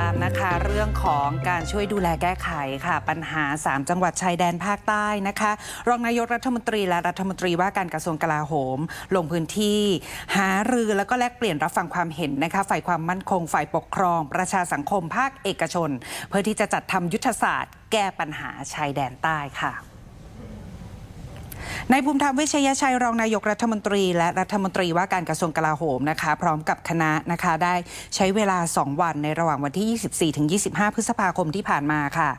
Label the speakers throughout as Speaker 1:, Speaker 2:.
Speaker 1: ามนะคะเรื่องของการช่วยดูแลแก้ไขค่ะ ปัญหา 3 จังหวัดชายแดนภาคใต้นะคะ รองนายกรัฐมนตรีและรัฐมนตรีว่าการกระทรวงกลาโหม ลงพื้นที่ หารือแล้วก็แลกเปลี่ยนรับฟังความเห็นนะคะ ฝ่ายความมั่นคง ฝ่ายปกครอง ประชาสังคมภาคเอกชน เพื่อที่จะจัดทำยุทธศาสตร์ แก้ปัญหาชายแดนใต้ค่ะ นายภูมิธรรมเวชยชัยรองนายกรัฐมนตรี และรัฐมนตรีว่าการกระทรวงกลาโหมนะคะ พร้อมกับคณะนะคะได้ใช้เวลา 2 วันในระหว่างวันที่ 24 ถึง 25 พฤษภาคมที่ผ่านมาค่ะ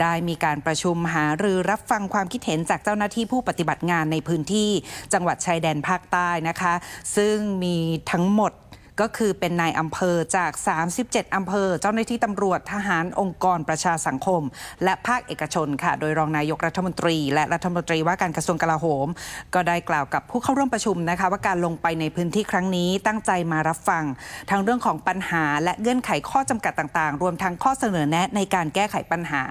Speaker 1: ได้มีการประชุมหารือรับฟังความคิดเห็นจากเจ้าหน้าที่ผู้ปฏิบัติงานในพื้นที่จังหวัดชายแดนภาคใต้นะคะ ซึ่งมีทั้งหมด ก็คือเป็นนายอำเภอจาก 37 อำเภอ เจ้าหน้าที่ตำรวจทหารองค์กรประชาสังคม และภาคเอกชนค่ะ โดยรองนายกรัฐมนตรี และรัฐมนตรีว่าการกระทรวงกลาโหม ก็ได้กล่าวกับผู้เข้าร่วมประชุมนะคะ ว่าการลงไปในพื้นที่ครั้งนี้ตั้งใจมารับฟัง ทั้งเรื่องของปัญหา และเงื่อนไขข้อจำกัดต่างๆ รวมทั้งข้อเสนอแนะในการแก้ไขปัญหา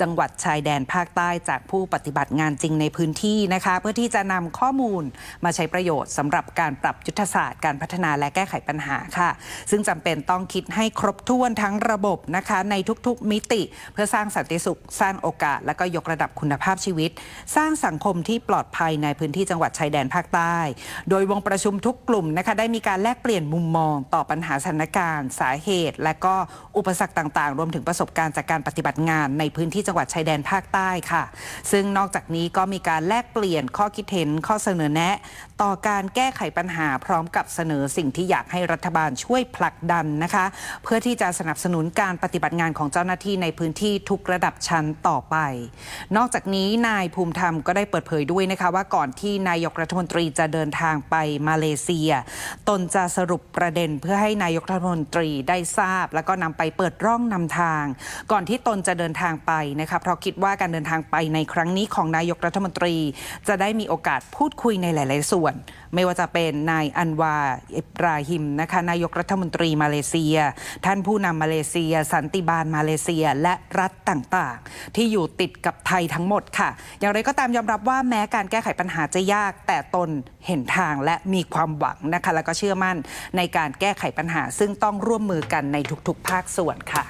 Speaker 1: จังหวัดชายแดนภาคใต้จากผู้ปฏิบัติงานจริงในพื้นที่นะคะ เพื่อที่จะนำข้อมูลมาใช้ประโยชน์สำหรับการปรับยุทธศาสตร์การพัฒนาและแก้ไขปัญหาค่ะ ซึ่งจำเป็นต้องคิดให้ครบถ้วนทั้งระบบนะคะในทุกๆมิติ เพื่อสร้างสันติสุข สร้างโอกาส และก็ยกระดับคุณภาพชีวิต สร้างสังคมที่ปลอดภัยในพื้นที่จังหวัดชายแดนภาคใต้ โดยวงประชุมทุกกลุ่มนะคะได้มีการแลกเปลี่ยนมุมมอง ต่อปัญหาสถานการณ์ สาเหตุ และก็อุปสรรคต่างๆ รวมถึงประสบการณ์จากการปฏิบัติงานในพื้นที่จังหวัดชายแดนภาคใต้ค่ะ ซึ่งนอกจากนี้ก็มีการแลกเปลี่ยนข้อคิดเห็นข้อเสนอแนะ ต่อการแก้ไขปัญหาพร้อมกับเสนอสิ่งที่อยากให้รัฐบาลช่วยผลักดันนะคะ เพื่อที่จะสนับสนุนการปฏิบัติงานของเจ้าหน้าที่ในพื้นที่ทุกระดับชั้นต่อไป นอกจากนี้นายภูมิธรรมก็ได้เปิดเผยด้วยนะคะ ว่าก่อนที่นายกรัฐมนตรีจะเดินทางไปมาเลเซีย ตนจะสรุปประเด็นเพื่อให้นายกรัฐมนตรีได้ทราบ แล้วก็นำไปเปิดร่องนำทาง ก่อนที่ตนจะเดินทางไปนะคะเพราะคิดว่าการเดินทางไปในครั้งนี้ของนายกรัฐมนตรี จะได้มีโอกาสพูดคุยในหลาย ๆ ส่วนไม่ว่าจะเป็นนายอันวาอิบราฮิมนะคะนายกรัฐมนตรีมาเลเซีย ท่านผู้นำมาเลเซีย สันติบาลมาเลเซียและรัฐต่างๆ ที่อยู่ติดกับไทยทั้งหมดค่ะ อย่างไรก็ตามยอมรับว่าแม้การแก้ไขปัญหาจะยาก แต่ตนเห็นทางและมีความหวังนะคะ แล้วก็เชื่อมั่นในการแก้ไขปัญหา ซึ่งต้องร่วมมือกันในทุกๆ ภาคส่วนค่ะ